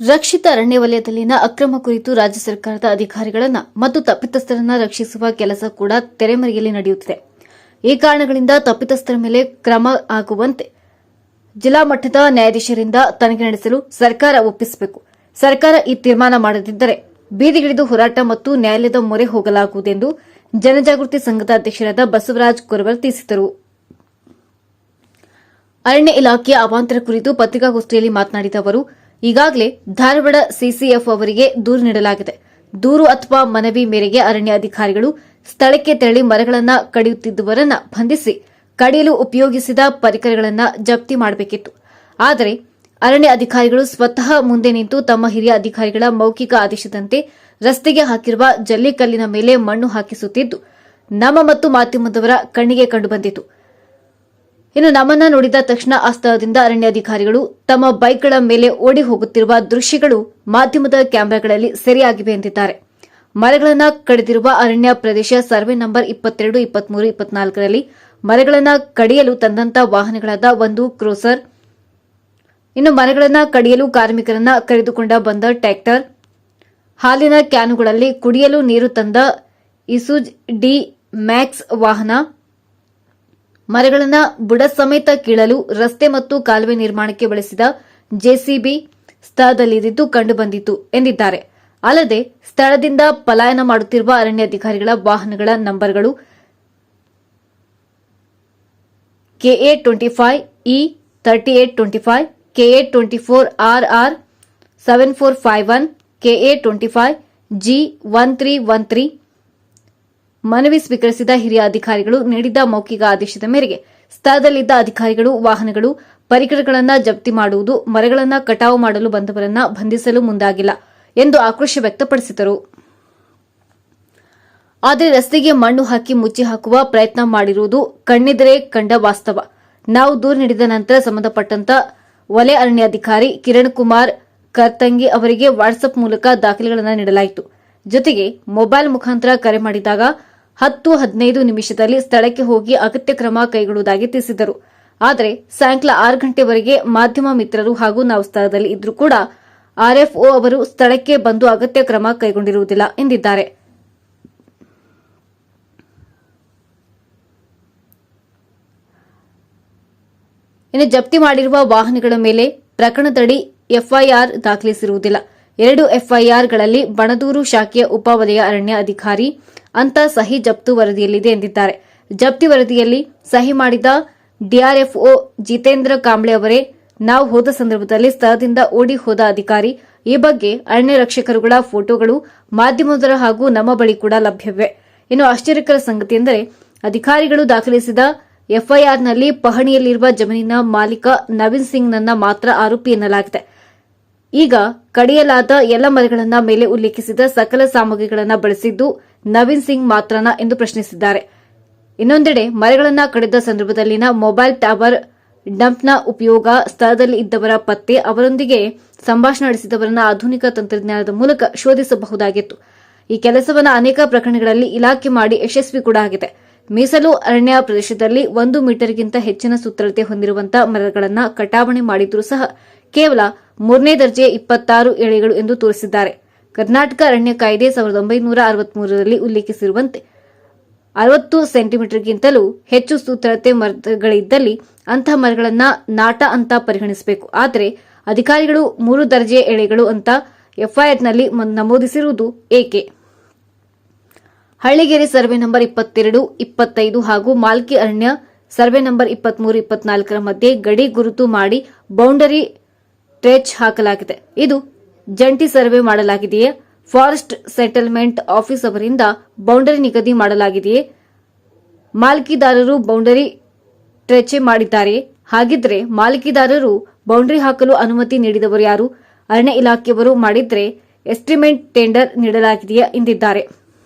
ರಕ್ಷಿತ ಅರಣ್ಯ ವಲಯದಲ್ಲಿನ ಅಕ್ರಮ ಕುರಿತು ರಾಜ್ಯ ಸರ್ಕಾರದ ಅಧಿಕಾರಿಗಳನ್ನು ಮತ್ತು ತಪ್ಪಿತಸ್ಥರನ್ನ ರಕ್ಷಿಸುವ ಕೆಲಸ ಕೂಡ ತೆರೆಮರೆಯಲ್ಲಿ ನಡೆಯುತ್ತಿದೆ. ಈ ಕಾರಣಗಳಿಂದ ತಪ್ಪಿತಸ್ಥರ ಮೇಲೆ ಕ್ರಮ ಆಗುವಂತೆ ಜಿಲ್ಲಾ ಮಟ್ಟದ ನ್ಯಾಯಾಧೀಶರಿಂದ ತನಿಖೆ ನಡೆಸಲು ಸರ್ಕಾರ ಒಪ್ಪಿಸಬೇಕು. ಸರ್ಕಾರ ಈ ತೀರ್ಮಾನ ಮಾಡದಿದ್ದರೆ ಬೀದಿಗಿಳಿದು ಹೋರಾಟ ಮತ್ತು ನ್ಯಾಯಾಲಯದ ಮೊರೆ ಹೋಗಲಾಗುವುದೆಂದು ಜನಜಾಗೃತಿ ಸಂಘದ ಅಧ್ಯಕ್ಷರಾದ ಬಸವರಾಜ್ ಕೊರವರ್ ತಿಳಿಸಿದರು. ಅರಣ್ಯ ಇಲಾಖೆಯ ಅವಾಂತರ ಕುರಿತು ಪತ್ರಿಕಾಗೋಷ್ಠಿಯಲ್ಲಿ ಮಾತನಾಡಿದ ಅವರು ಈಗಾಗಲೇ ಧಾರವಾಡ ಸಿಸಿಎಫ್ ಅವರಿಗೆ ದೂರು ನೀಡಲಾಗಿದೆ. ದೂರು ಅಥವಾ ಮನವಿ ಮೇರೆಗೆ ಅರಣ್ಯ ಅಧಿಕಾರಿಗಳು ಸ್ಥಳಕ್ಕೆ ತೆರಳಿ ಮರಗಳನ್ನು ಕಡಿಯುತ್ತಿದ್ದುವರನ್ನ ಬಂಧಿಸಿ ಕಡಿಯಲು ಉಪಯೋಗಿಸಿದ ಪರಿಕರಗಳನ್ನು ಜಪ್ತಿ ಮಾಡಬೇಕಿತ್ತು. ಆದರೆ ಅರಣ್ಯ ಅಧಿಕಾರಿಗಳು ಸ್ವತಃ ಮುಂದೆ ನಿಂತು ತಮ್ಮ ಹಿರಿಯ ಅಧಿಕಾರಿಗಳ ಮೌಖಿಕ ಆದೇಶದಂತೆ ರಸ್ತೆಗೆ ಹಾಕಿರುವ ಜಲ್ಲಿಕಲ್ಲಿನ ಮೇಲೆ ಮಣ್ಣು ಹಾಕಿಸುತ್ತಿದ್ದು, ನಮ್ಮ ಮತ್ತು ಮಾಧ್ಯಮದವರ ಕಣ್ಣಿಗೆ ಕಂಡುಬಂದಿತು. ಇನ್ನು ನಮ್ಮನ್ನ ನೋಡಿದ ತಕ್ಷಣ ಆ ಸ್ಥಳದಿಂದ ಅರಣ್ಯಾಧಿಕಾರಿಗಳು ತಮ್ಮ ಬೈಕ್ಗಳ ಮೇಲೆ ಓಡಿ ಹೋಗುತ್ತಿರುವ ದೃಶ್ಯಗಳು ಮಾಧ್ಯಮದ ಕ್ಯಾಮೆರಾಗಳಲ್ಲಿ ಸೆರೆಯಾಗಿವೆ ಎಂದಿದ್ದಾರೆ. ಮರಗಳನ್ನು ಕಡಿದಿರುವ ಅರಣ್ಯ ಪ್ರದೇಶ ಸರ್ವೆ ನಂಬರ್ ಇಪ್ಪತ್ತೆರಡು, ಇಪ್ಪತ್ಮೂರು, ಇಪ್ಪತ್ನಾಲ್ಕರಲ್ಲಿ ಮರಗಳನ್ನು ಕಡಿಯಲು ತಂದಂತ ವಾಹನಗಳಾದ ಒಂದು ಕ್ರೋಸರ್, ಇನ್ನು ಮರಗಳನ್ನು ಕಡಿಯಲು ಕಾರ್ಮಿಕರನ್ನ ಕರೆದುಕೊಂಡ ಬಂದ ಟ್ರ್ಯಾಕ್ಟರ್, ಹಾಲಿನ ಕ್ಯಾನುಗಳಲ್ಲಿ ಕುಡಿಯಲು ನೀರು ತಂದ ಇಸುಜ್ ಡಿ ಮ್ಯಾಕ್ಸ್ ವಾಹನ ಮರಗಳನ್ನು ಬುಡ ಸಮೇತ ಕೀಳಲು ರಸ್ತೆ ಮತ್ತು ಕಾಲುವೆ ನಿರ್ಮಾಣಕ್ಕೆ ಬಳಸಿದ ಜೆಸಿಬಿ ಸ್ಥಳದಲ್ಲಿದ್ದು ಕಂಡುಬಂದಿತು ಎಂದಿದ್ದಾರೆ. ಅಲ್ಲದೆ ಸ್ಥಳದಿಂದ ಪಲಾಯನ ಮಾಡುತ್ತಿರುವ ಅರಣ್ಯಾಧಿಕಾರಿಗಳ ವಾಹನಗಳ ನಂಬರ್ಗಳು KA twenty five, E thirty eight twenty five KA twenty four R R seven four five one KA twenty five, G one three one three ಮನವಿ ಸ್ವೀಕರಿಸಿದ ಹಿರಿಯ ಅಧಿಕಾರಿಗಳು ನೀಡಿದ ಮೌಖಿಕ ಆದೇಶದ ಮೇರೆಗೆ ಸ್ಥಳದಲ್ಲಿದ್ದ ಅಧಿಕಾರಿಗಳು, ವಾಹನಗಳು, ಪರಿಕರಗಳನ್ನು ಜಪ್ತಿ ಮಾಡುವುದು, ಮರಗಳನ್ನು ಕಟಾವು ಮಾಡಲು ಬಂದವರನ್ನ ಬಂಧಿಸಲು ಮುಂದಾಗಿಲ್ಲ ಎಂದು ಆಕ್ರೋಶ ವ್ಯಕ್ತಪಡಿಸಿದರು. ಆದರೆ ರಸ್ತೆಗೆ ಮಣ್ಣು ಹಾಕಿ ಮುಚ್ಚಿ ಹಾಕುವ ಪ್ರಯತ್ನ ಮಾಡಿರುವುದು ಕಣ್ಣೆದರೆ ಕಂಡ ವಾಸ್ತವ. ನಾವು ದೂರು ನೀಡಿದ ನಂತರ ಸಂಬಂಧಪಟ್ಟಂತ ವಲಯ ಅರಣ್ಯಾಧಿಕಾರಿ ಕಿರಣ್ ಕುಮಾರ್ ಕರ್ತಂಗಿ ಅವರಿಗೆ ವಾಟ್ಸ್ಆಪ್ ಮೂಲಕ ದಾಖಲೆಗಳನ್ನು ನೀಡಲಾಯಿತು. ಜೊತೆಗೆ ಮೊಬೈಲ್ ಮುಖಾಂತರ ಕರೆ ಮಾಡಿದಾಗ ಹತ್ತು ಹದಿನೈದು ನಿಮಿಷದಲ್ಲಿ ಸ್ಥಳಕ್ಕೆ ಹೋಗಿ ಅಗತ್ಯ ಕ್ರಮ ಕೈಗೊಳ್ಳುವುದಾಗಿ ತಿಳಿಸಿದರು. ಆದರೆ ಸಾಯಂಕಾಲ ಆರು ಗಂಟೆವರೆಗೆ ಮಾಧ್ಯಮ ಮಿತ್ರರು ಹಾಗೂ ನಾವು ಸ್ಥಳದಲ್ಲಿ ಇದ್ರೂ ಕೂಡ ಆರ್ಎಫ್ಒ ಅವರು ಸ್ಥಳಕ್ಕೆ ಬಂದು ಅಗತ್ಯ ಕ್ರಮ ಕೈಗೊಂಡಿರುವುದಿಲ್ಲ ಎಂದಿದ್ದಾರೆ. ಇನ್ನು ಜಪ್ತಿ ಮಾಡಿರುವ ವಾಹನಗಳ ಮೇಲೆ ಪ್ರಕರಣದಡಿ ಎಫ್ಐಆರ್ ದಾಖಲಿಸಿರುವುದಿಲ್ಲ. ಎರಡು ಎಫ್ಐಆರ್ಗಳಲ್ಲಿ ಬಣದೂರು ಶಾಖೆಯ ಉಪವಲಯ ಅರಣ್ಯ ಅಧಿಕಾರಿ ಅಂತ ಸಹಿ ಜಪ್ತು ವರದಿಯಲ್ಲಿದೆ ಎಂದಿದ್ದಾರೆ. ಜಪ್ತಿ ವರದಿಯಲ್ಲಿ ಸಹಿ ಮಾಡಿದ ಡಿಆರ್ಎಫ್ಒ ಜಿತೇಂದ್ರ ಕಾಂಬ್ಳೆ ಅವರೇ ನಾವು ಹೋದ ಸಂದರ್ಭದಲ್ಲಿ ಸ್ಥಳದಿಂದ ಓಡಿ ಹೋದ ಅಧಿಕಾರಿ. ಈ ಬಗ್ಗೆ ಅರಣ್ಯ ರಕ್ಷಕರುಗಳ ಫೋಟೋಗಳು ಮಾಧ್ಯಮದರ ಹಾಗೂ ನಮ್ಮ ಬಳಿ ಕೂಡ ಲಭ್ಯವಿವೆ. ಇನ್ನು ಆಶ್ಚರ್ಯಕರ ಸಂಗತಿ ಎಂದರೆ, ಅಧಿಕಾರಿಗಳು ದಾಖಲಿಸಿದ ಎಫ್ಐಆರ್ನಲ್ಲಿ ಪಹಣಿಯಲ್ಲಿರುವ ಜಮೀನಿನ ಮಾಲೀಕ ನವೀನ್ ಸಿಂಗ್ನನ್ನ ಮಾತ್ರ ಆರೋಪಿ ಎನ್ನಲಾಗಿದೆ. ಈಗ ಕಡಿಯಲಾದ ಎಲ್ಲ ಮರಗಳನ್ನ ಮೇಲೆ ಉಲ್ಲೇಖಿಸಿದ ಸಕಲ ಸಾಮಗ್ರಿಗಳನ್ನು ಬಳಸಿದ್ದು ನವೀನ್ ಸಿಂಗ್ ಮಾತ್ರನಾ ಎಂದು ಪ್ರಶ್ನಿಸಿದ್ದಾರೆ. ಇನ್ನೊಂದೆಡೆ ಮರಗಳನ್ನ ಕಡಿದ ಸಂದರ್ಭದಲ್ಲಿನ ಮೊಬೈಲ್ ಟವರ್ ಡಂಪ್ನ ಉಪಯೋಗ ಸ್ಥಳದಲ್ಲಿ ಇದ್ದವರ ಪತ್ತೆ ಅವರೊಂದಿಗೆ ಸಂಭಾಷಣೆ ನಡೆಸಿದವರನ್ನ ಆಧುನಿಕ ತಂತ್ರಜ್ಞಾನದ ಮೂಲಕ ಶೋಧಿಸಬಹುದಾಗಿತ್ತು. ಈ ಕೆಲಸವನ್ನು ಅನೇಕ ಪ್ರಕರಣಗಳಲ್ಲಿ ಇಲಾಖೆ ಮಾಡಿ ಯಶಸ್ವಿ ಕೂಡ ಆಗಿದೆ. ಮೀಸಲು ಅರಣ್ಯ ಪ್ರದೇಶದಲ್ಲಿ ಒಂದು ಮೀಟರ್ಗಿಂತ ಹೆಚ್ಚಿನ ಸುತ್ತಳತೆ ಹೊಂದಿರುವಂತಹ ಮರಗಳನ್ನು ಕಟಾವಣೆ ಮಾಡಿದ್ರೂ ಸಹ ಕೇವಲ ಮೂರನೇ ದರ್ಜೆಯ ಇಪ್ಪತ್ತಾರು ಎಳೆಗಳು ಎಂದು ತೋರಿಸಿದ್ದಾರೆ. ಕರ್ನಾಟಕ ಅರಣ್ಯ ಕಾಯ್ದೆ ಸಾವಿರದ ಒಂಬೈನೂರ ಅರವತ್ಮೂರರಲ್ಲಿ ಉಲ್ಲೇಖಿಸಿರುವಂತೆ, ಅರವತ್ತು ಸೆಂಟಿಮೀಟರ್ಗಿಂತಲೂ ಹೆಚ್ಚು ಸೂತ್ರತೆ ಮರಗಳಿದ್ದಲ್ಲಿ ಅಂತಹ ಮರಗಳನ್ನು ನಾಟ ಅಂತ ಪರಿಗಣಿಸಬೇಕು. ಆದರೆ, ಅಧಿಕಾರಿಗಳು ಮೂರು ದರ್ಜೆಯ ಎಳೆಗಳು ಅಂತ ಎಫ್ಐಆರ್ನಲ್ಲಿ ನಮೂದಿಸಿರುವುದು ಏಕೆ? ಹಳ್ಳಿಗೆರೆ ಸರ್ವೆ ನಂಬರ್ ಇಪ್ಪತ್ತೆರಡು, ಇಪ್ಪತ್ತೈದು ಹಾಗೂ ಮಾಲ್ಕಿ ಅರಣ್ಯ ಸರ್ವೆ ನಂಬರ್ ಇಪ್ಪತ್ಮೂರು, ಇಪ್ಪತ್ನಾಲ್ಕರ ಮಧ್ಯೆ ಗಡಿ ಗುರುತು ಮಾಡಿ ಬೌಂಡರಿ ಟ್ರೆಚ್ ಹಾಕಲಾಗಿದೆ. ಇದು ಜಂಟಿ ಸರ್ವೆ ಮಾಡಲಾಗಿದೆಯೇ? ಫಾರೆಸ್ಟ್ ಸೆಟಲ್ಮೆಂಟ್ ಆಫೀಸ್ ಅವರಿಂದ ಬೌಂಡರಿ ನಿಗದಿ ಮಾಡಲಾಗಿದೆಯೇ? ಮಾಲಕಿದಾರರು ಬೌಂಡರಿ ಟ್ರೆಚೆ ಮಾಡಿದ್ದಾರೆ. ಹಾಗಿದ್ರೆ ಮಾಲಕಿದಾರರು ಬೌಂಡರಿ ಹಾಕಲು ಅನುಮತಿ ನೀಡಿದವರು ಯಾರು? ಅರಣ್ಯ ಇಲಾಖೆಯವರು ಮಾಡಿದ್ರೆ ಎಸ್ಟಿಮೇಟ್ ಟೆಂಡರ್ ನೀಡಲಾಗಿದೆಯಾ ಎಂದಿದ್ದಾರೆ.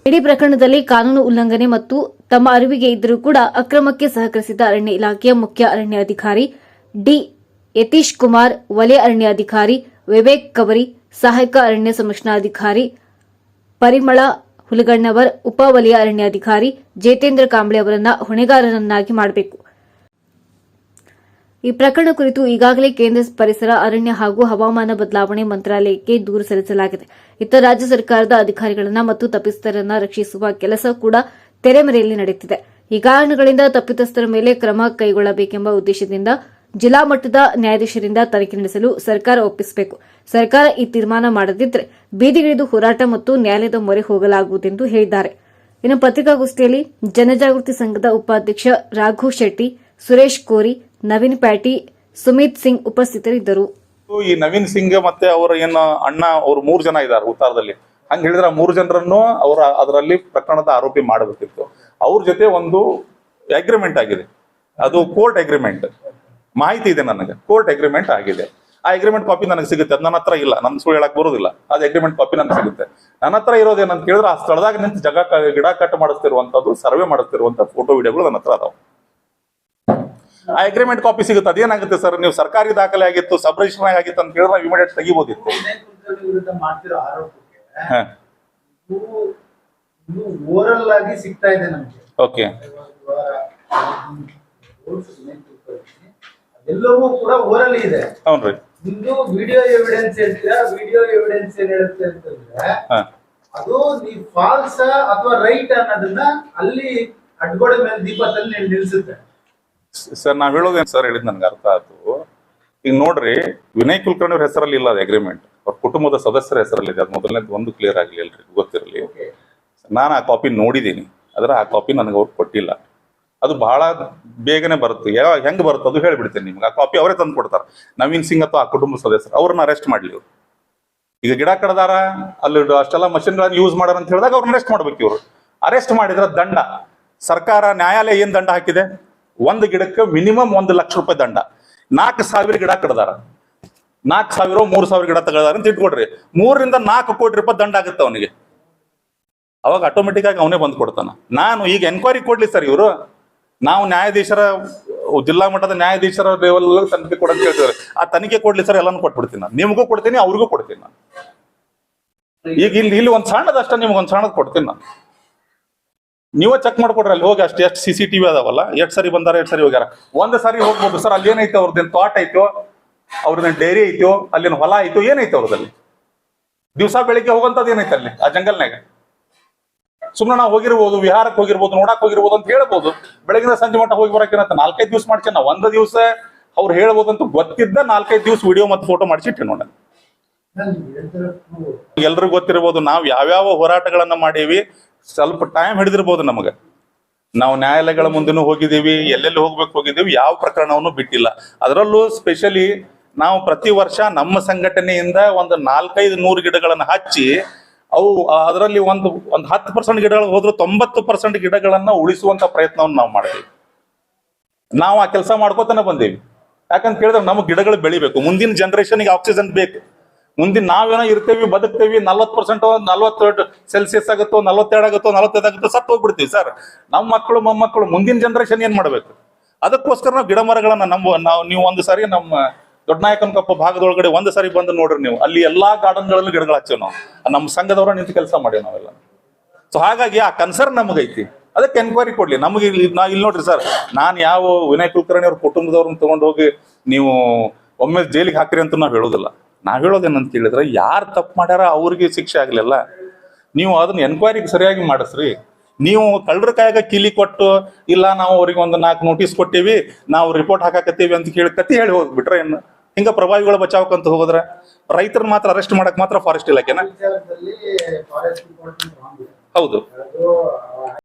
ಇಡೀ ಪ್ರಕರಣದಲ್ಲಿ ಕಾನೂನು ಉಲ್ಲಂಘನೆ ಮತ್ತು ತಮ್ಮ ಅರಿವಿಗೆ ಇದ್ದರೂ ಕೂಡ ಅಕ್ರಮಕ್ಕೆ ಸಹಕರಿಸಿದ ಅರಣ್ಯ ಇಲಾಖೆಯ ಮುಖ್ಯ ಅರಣ್ಯ ಅಧಿಕಾರಿ ಡಿ. ಯತೀಶ್ ಕುಮಾರ್, ವಲಯ ಅರಣ್ಯಾಧಿಕಾರಿ ವಿವೇಕ್ ಕವರಿ, ಸಹಾಯಕ ಅರಣ್ಯ ಸಂರಕ್ಷಣಾಧಿಕಾರಿ ಪರಿಮಳ ಹುಲಗಣ್ಣವರ್, ಉಪ ವಲಯ ಅರಣ್ಯಾಧಿಕಾರಿ ಜೇತೇಂದ್ರ ಕಾಂಬ್ಳೆ ಅವರನ್ನ ಹೊಣೆಗಾರರನ್ನಾಗಿ ಮಾಡಬೇಕು. ಈ ಪ್ರಕರಣ ಕುರಿತು ಈಗಾಗಲೇ ಕೇಂದ್ರ ಪರಿಸರ, ಅರಣ್ಯ ಹಾಗೂ ಹವಾಮಾನ ಬದಲಾವಣೆ ಮಂತ್ರಾಲಯಕ್ಕೆ ದೂರು ಸಲ್ಲಿಸಲಾಗಿದೆ. ಇತ್ತ ರಾಜ್ಯ ಸರ್ಕಾರದ ಅಧಿಕಾರಿಗಳನ್ನ ಮತ್ತು ತಪ್ಪಿತಸ್ಥರನ್ನ ರಕ್ಷಿಸುವ ಕೆಲಸ ಕೂಡ ತೆರೆಮರೆಯಲ್ಲಿ ನಡೆಯುತ್ತಿದೆ. ಈ ಕಾರಣಗಳಿಂದ ತಪ್ಪಿತಸ್ಥರ ಮೇಲೆ ಕ್ರಮ ಕೈಗೊಳ್ಳಬೇಕೆಂಬ ಉದ್ದೇಶದಿಂದ ಜಿಲ್ಲಾ ಮಟ್ಟದ ನ್ಯಾಯಾಧೀಶರಿಂದ ತನಿಖೆ ನಡೆಸಲು ಸರ್ಕಾರ ಒಪ್ಪಿಸಬೇಕು. ಸರ್ಕಾರ ಈ ತೀರ್ಮಾನ ಮಾಡದಿದ್ದರೆ ಬೀದಿಗಿಳಿದು ಹೋರಾಟ ಮತ್ತು ನ್ಯಾಯಾಲಯದ ಮೊರೆ ಹೋಗಲಾಗುವುದೆಂದು ಹೇಳಿದ್ದಾರೆ. ಇನ್ನು ಪತ್ರಿಕಾಗೋಷ್ಠಿಯಲ್ಲಿ ಜನಜಾಗೃತಿ ಸಂಘದ ಉಪಾಧ್ಯಕ್ಷ ರಾಘು ಶೆಟ್ಟಿ, ಸುರೇಶ್ ಕೋರಿ, ನವೀನ್ ಪ್ಯಾಟಿ, ಸುಮಿತ್ ಸಿಂಗ್ ಉಪಸ್ಥಿತರಿದ್ದರು. ಈ ನವೀನ್ ಸಿಂಗ್ ಮತ್ತೆ ಅವರ ಏನು ಅಣ್ಣ, ಅವರು ಮೂರು ಜನ ಇದ್ದಾರೆ ಉತ್ತರದಲ್ಲಿ. ಹಂಗ ಹೇಳಿದ್ರೆ ಮೂರು ಜನರನ್ನು ಅವರ ಅದರಲ್ಲಿ ಪ್ರಕರಣದ ಆರೋಪಿ ಮಾಡಬೇಕಿತ್ತು. ಅವ್ರ ಜೊತೆ ಒಂದು ಅಗ್ರಿಮೆಂಟ್ ಆಗಿದೆ. ಅದು ಕೋರ್ಟ್ ಅಗ್ರಿಮೆಂಟ್ ಮಾಹಿತಿ ಇದೆ ನನಗೆ ಕೋರ್ಟ್ ಅಗ್ರಿಮೆಂಟ್ ಆಗಿದೆ ಆ ಅಗ್ರಿಮೆಂಟ್ ಕಾಪಿ ನನಗೆ ಸಿಗುತ್ತೆ ಅದು ನನ್ನ ಹತ್ರ ಇಲ್ಲ ನನ್ನ ಸುಳ್ಳು ಹೇಳಕ್ ಬರೋದಿಲ್ಲ ಅದು ಅಗ್ರಿಮೆಂಟ್ ಕಾಪಿ ನನಗೆ ಸಿಗುತ್ತೆ ನನ್ನ ಹತ್ರ ಇರೋದೇನಂತ ಕೇಳಿದ್ರೆ ಆ ಸ್ಥಳದಾಗ ನಿಂತು ಜಗ ಗಿಡ ಕಟ್ ಮಾಡಿಸ್ತಿರುವಂತದ್ದು ಸರ್ವೆ ಮಾಡಿಸ್ತಿರುವಂತ ಫೋಟೋ ವಿಡಿಯೋಗಳು ನನ್ನ ಹತ್ರ ಅದಾವ ಆ ಅಗ್ರಿಮೆಂಟ್ ಕಾಪಿ ಸಿಗುತ್ತೆ ಅದೇನಾಗುತ್ತೆ ಸರ್ ನೀವು ಸರ್ಕಾರಿ ದಾಖಲೆ ಆಗಿತ್ತು ಸಬ್ ರಿಜಿಸ್ಟರ್ ಆಗಿತ್ತು ಅಂತ ಕೇಳಿದ್ರೆ ನಾವು ಇಮಿಡಿಯೇಟ್ ತೆಗಿಬೋದಿತ್ತು ಓಕೆ ಎಲ್ಲವೂ ಕೂಡ ಓರಲ್ಲಿ ಇದೆ. ಹೌನ್ರಿ ನಿಮ್ದು ವಿಡಿಯೋ ಎವಿಡೆನ್ಸ್ ಹೇಳ್ತೀರಾ? ವಿಡಿಯೋ ಎವಿಡೆನ್ಸ್ ಏನ್ ಹೇಳುತ್ತೆ ಅಂತಂದ್ರೆ ಅದು ನೀವು ಫಾಲ್ಸ್ ಅಥವಾ ರೈಟ್ ಅನ್ನೋದನ್ನ ಅಲ್ಲಿ ಅಡ್ಗೋಡೆ ಮೇಲೆ ದೀಪದಲ್ಲಿ ನಿಲ್ಸುತ್ತೆ. ಸರ್ ನಾವ್ ಹೇಳೋದೇನು ಸರ್ ಹೇಳಿದ್ ನನ್ಗೆ ಅರ್ಥ ಆಯ್ತು. ಈಗ ನೋಡ್ರಿ ವಿನಯ್ ಕುಲಕರ್ಣಿ ಅವ್ರ ಹೆಸರಲ್ಲಿ ಇಲ್ಲ ಅದು ಅಗ್ರಿಮೆಂಟ್ ಅವ್ರ ಕುಟುಂಬದ ಸದಸ್ಯರ ಹೆಸರಲ್ಲಿ ಇದೆ ಅದು ಮೊದಲನೇ ಒಂದು ಕ್ಲಿಯರ್ ಆಗಲಿ ಎಲ್ರಿಗೂ ಗೊತ್ತಿರಲಿ. ನಾನು ಆ ಕಾಪಿ ನೋಡಿದ್ದೀನಿ ಆದ್ರೆ ಆ ಕಾಪಿ ನನಗೆ ಅವ್ರು ಕೊಟ್ಟಿಲ್ಲ. ಅದು ಬಹಳ ಬೇಗನೆ ಬರುತ್ತೆ. ಯಾವ ಹೆಂಗ್ ಬರುತ್ತೆ ಅದು ಹೇಳ್ಬಿಡ್ತೇನೆ ನಿಮ್ಗೆ. ಆ ಕಾಪಿ ಅವರೇ ತಂದು ಕೊಡ್ತಾರೆ. ನವೀನ್ ಸಿಂಗ್ ಅಥವಾ ಆ ಕುಟುಂಬ ಸದಸ್ಯರು, ಅವ್ರನ್ನ ಅರೆಸ್ಟ್ ಮಾಡ್ಲಿ ಇವ್ರು. ಈಗ ಗಿಡ ಕಡ್ದಾರ, ಅಲ್ಲಿ ಅಷ್ಟೆಲ್ಲ ಮಷಿನ್ಗಳನ್ನ ಯೂಸ್ ಮಾಡಾರ ಅಂತ ಹೇಳಿದಾಗ ಅವ್ರನ್ನ ಅರೆಸ್ಟ್ ಮಾಡ್ಬೇಕು ಇವರು. ಅರೆಸ್ಟ್ ಮಾಡಿದ್ರೆ ದಂಡ. ಸರ್ಕಾರ, ನ್ಯಾಯಾಲಯ ಏನ್ ದಂಡ ಹಾಕಿದೆ? ಒಂದು ಗಿಡಕ್ಕೆ ಮಿನಿಮಮ್ ಒಂದು ಲಕ್ಷ ರೂಪಾಯಿ ದಂಡ. ನಾಲ್ಕು ಸಾವಿರ ಗಿಡ ಕಡ್ದಾರ. ನಾಲ್ಕು ಸಾವಿರ, ಮೂರು ಸಾವಿರ ಗಿಡ ತಗೊಳ್ದಾರ ಅಂತ ಇಟ್ಕೊಡ್ರಿ. ಮೂರರಿಂದ ನಾಲ್ಕು ಕೋಟಿ ರೂಪಾಯಿ ದಂಡ ಆಗುತ್ತೆ ಅವನಿಗೆ. ಅವಾಗ ಆಟೋಮೆಟಿಕ್ ಆಗಿ ಅವನೇ ಬಂದು ಕೊಡ್ತಾನ. ನಾನು ಈಗ ಎನ್ಕ್ವೈರಿ ಕೊಡ್ಲಿ ಸರ್ ಇವರು. ನಾವು ನ್ಯಾಯಾಧೀಶರ, ಜಿಲ್ಲಾ ಮಟ್ಟದ ನ್ಯಾಯಾಧೀಶರ ಲೆವೆಲ್ ತನಿಖೆ ಕೊಡಂತ ಹೇಳ್ತಾರೆ ಆ ತನಿಖೆ ಕೊಡ್ಲಿ ಸರ್, ಎಲ್ಲಾನು ಕೊಟ್ಬಿಡ್ತೀನಿ ನಾನು. ನಿಮಗೂ ಕೊಡ್ತೀನಿ, ಅವ್ರಿಗೂ ಕೊಡ್ತೀನಿ ನಾನು. ಈಗ ಇಲ್ಲಿ ಇಲ್ಲಿ ಒಂದು ಸಣ್ಣದಷ್ಟ ನಿಮ್ಗೆ ಒಂದು ಸಣ್ಣದ ಕೊಡ್ತೀನಿ ನಾನು. ನೀವೇ ಚೆಕ್ ಮಾಡ್ಕೊಡ್ರಿ, ಅಲ್ಲಿ ಹೋಗಿ ಅಷ್ಟು, ಎಷ್ಟು ಸಿ ಸಿ ಟಿವಿ ಅದಾವಲ್ಲ, ಎಷ್ಟು ಸರಿ ಬಂದಾರ, ಎಷ್ಟು ಸರಿ ಹೋಗ್ಯಾರ. ಒಂದ್ ಸರಿ ಹೋಗ್ಬೋದು ಸರ್, ಅಲ್ಲಿ ಏನೈತೆ ಅವ್ರದ್ದೇನು ತೋಟ ಐತೋ, ಅವ್ರದ್ದೇನು ಡೈರಿ ಐತೋ, ಅಲ್ಲಿನ ಹೊಲ ಐತೋ, ಏನೈತೆ ಅವ್ರದಲ್ಲಿ ದಿವಸ ಬೆಳಿಗ್ಗೆ ಹೋಗಂತದ್ ಏನೈತೆ ಅಲ್ಲಿ, ಆ ಜಂಗಲ್ನಾಗ ಸುಮ್ಮನೆ ನಾವು ಹೋಗಿರ್ಬೋದು, ವಿಹಾರಕ್ಕೆ ಹೋಗಿರ್ಬೋದು ನೋಡಕ್ ಹೋಗಿರ್ಬೋದು ಅಂತ ಹೇಳ್ಬೋದು. ಬೆಳಗಿನ ಸಂಜೆ ಮಟ್ಟ ಹೋಗಿ ಬರಕ್ಕೆ ಏನಂತ ನಾಲ್ಕೈದು ದಿವಸ ಮಾಡ್ತೀನಿ ನಾವು ಒಂದು ದಿವಸ ಅವ್ರು ಹೇಳ್ಬೋದಂತೂ ಗೊತ್ತಿದ್ದ ನಾಲ್ಕೈದು ದಿವಸ ವಿಡಿಯೋ ಮತ್ತು ಫೋಟೋ ಮಾಡಿಸಿಟ್ಟೆ ನೋಡ. ಎಲ್ರಿಗೂ ಗೊತ್ತಿರ್ಬೋದು, ನಾವು ಯಾವ್ಯಾವ ಹೋರಾಟಗಳನ್ನ ಮಾಡೀವಿ, ಸ್ವಲ್ಪ ಟೈಮ್ ಹಿಡಿದಿರ್ಬೋದು ನಮಗೆ. ನಾವು ನ್ಯಾಯಾಲಯಗಳ ಮುಂದೆನೂ ಹೋಗಿದ್ದೀವಿ, ಎಲ್ಲೆಲ್ಲಿ ಹೋಗ್ಬೇಕು ಹೋಗಿದ್ದೀವಿ, ಯಾವ ಪ್ರಕರಣವನ್ನು ಬಿಟ್ಟಿಲ್ಲ. ಅದರಲ್ಲೂ ಸ್ಪೆಷಲಿ ನಾವು ಪ್ರತಿ ವರ್ಷ ನಮ್ಮ ಸಂಘಟನೆಯಿಂದ ಒಂದು ನಾಲ್ಕೈದು ನೂರು ಗಿಡಗಳನ್ನು ಹಚ್ಚಿ ಅವು ಅದರಲ್ಲಿ ಒಂದು ಒಂದು ಹತ್ತು ಪರ್ಸೆಂಟ್ ಗಿಡಗಳು ಹೋದ್ರೆ ತೊಂಬತ್ತು ಪರ್ಸೆಂಟ್ ಗಿಡಗಳನ್ನ ಉಳಿಸುವಂತ ಪ್ರಯತ್ನವನ್ನು ನಾವು ಮಾಡ್ತೀವಿ. ನಾವು ಆ ಕೆಲಸ ಮಾಡ್ಕೋತಾನೆ ಬಂದೀವಿ. ಯಾಕಂತ ಕೇಳಿದ್ರೆ ನಮಗೆ ಗಿಡಗಳು ಬೆಳಿಬೇಕು. ಮುಂದಿನ ಜನರೇಷನ್ಗೆ ಆಕ್ಸಿಜನ್ ಬೇಕು. ಮುಂದಿನ ನಾವೇನೋ ಇರ್ತೇವಿ, ಬದುಕ್ತೇವಿ, ನಲ್ವತ್ತು ಪರ್ಸೆಂಟ್ ನಲ್ವತ್ತೆರಡು ಸೆಲ್ಸಿಯಸ್ ಆಗುತ್ತೋ, ನಲ್ವತ್ತೆರಡು ಆಗುತ್ತೋ, ನಲ್ವತ್ತೈದು ಆಗುತ್ತೋ ಸತ್ತು ಹೋಗ್ಬಿಡ್ತೀವಿ ಸರ್. ನಮ್ಮ ಮಕ್ಕಳು, ಮೊಮ್ಮಕ್ಕಳು ಮುಂದಿನ ಜನರೇಷನ್ ಏನ್ ಮಾಡ್ಬೇಕು? ಅದಕ್ಕೋಸ್ಕರ ನಾವು ಗಿಡ ಮರಗಳನ್ನ ನಮ್ಮ, ನಾವು, ನೀವು ಒಂದು ಸಾರಿ ನಮ್ಮ ದೊಡ್ಡನಾಯಕನ ಕಪ್ಪ ಭಾಗದೊಳಗಡೆ ಒಂದು ಸರಿ ಬಂದು ನೋಡ್ರಿ ನೀವು. ಅಲ್ಲಿ ಎಲ್ಲಾ ಗಾರ್ಡನ್ಗಳಲ್ಲೂ ಗಿಡಗಳು ಹಚ್ಚೇವ್ ನಾವು. ನಮ್ಮ ಸಂಘದವ್ರ ನಿಂತು ಕೆಲಸ ಮಾಡೇವಿ ನಾವೆಲ್ಲ. ಸೊ ಹಾಗಾಗಿ ಆ ಕನ್ಸರ್ನ್ ನಮಗೈತಿ ಅದಕ್ಕೆ ಎನ್ಕ್ವೈರಿ ಕೊಡ್ಲಿ. ನಮಗೆ ಇಲ್ಲಿ ನಾ ಇಲ್ಲಿ ನೋಡ್ರಿ ಸರ್, ನಾನು ಯಾವ ವಿನಯ್ ಕುಲಕರ್ಣಿ ಅವ್ರ ಕುಟುಂಬದವ್ರನ್ನ ತಗೊಂಡು ಹೋಗಿ ನೀವು ಒಮ್ಮೆ ಜೈಲಿಗೆ ಹಾಕ್ರಿ ಅಂತ ನಾವು ಹೇಳೋದಿಲ್ಲ. ನಾವ್ ಹೇಳೋದೇನಂತ ಹೇಳಿದ್ರೆ ಯಾರು ತಪ್ಪು ಮಾಡ್ಯಾರ ಅವ್ರಿಗೆ ಶಿಕ್ಷೆ ಆಗ್ಲಿಲ್ಲ. ನೀವು ಅದನ್ನ ಎನ್ಕ್ವೈರಿಗೆ ಸರಿಯಾಗಿ ಮಾಡಿಸ್ರಿ. ನೀವು ಕಳ್ಳರ ಕಾಯಾಗ ಕಿಲಿ ಕೊಟ್ಟು, ಇಲ್ಲ ನಾವು ಅವ್ರಿಗೆ ಒಂದು ನಾಲ್ಕು ನೋಟಿಸ್ ಕೊಟ್ಟಿವಿ, ನಾವು ರಿಪೋರ್ಟ್ ಹಾಕಾಕತ್ತೀವಿ ಅಂತ ಕೇಳಿ ಕತಿ ಹೇಳಿ ಹೋಗ್ಬಿಟ್ರೆ ಏನು ಹಿಂಗ ಪ್ರಭಾವಿಗಳ ಬಚಾವಕ್ಕಂತ ಹೋದ್ರೆ ರೈತರನ್ನ ಮಾತ್ರ ಅರೆಸ್ಟ್ ಮಾಡಕ್ ಮಾತ್ರ ಫಾರೆಸ್ಟ್ ಇಲಾಖೆನ? ಹೌದು.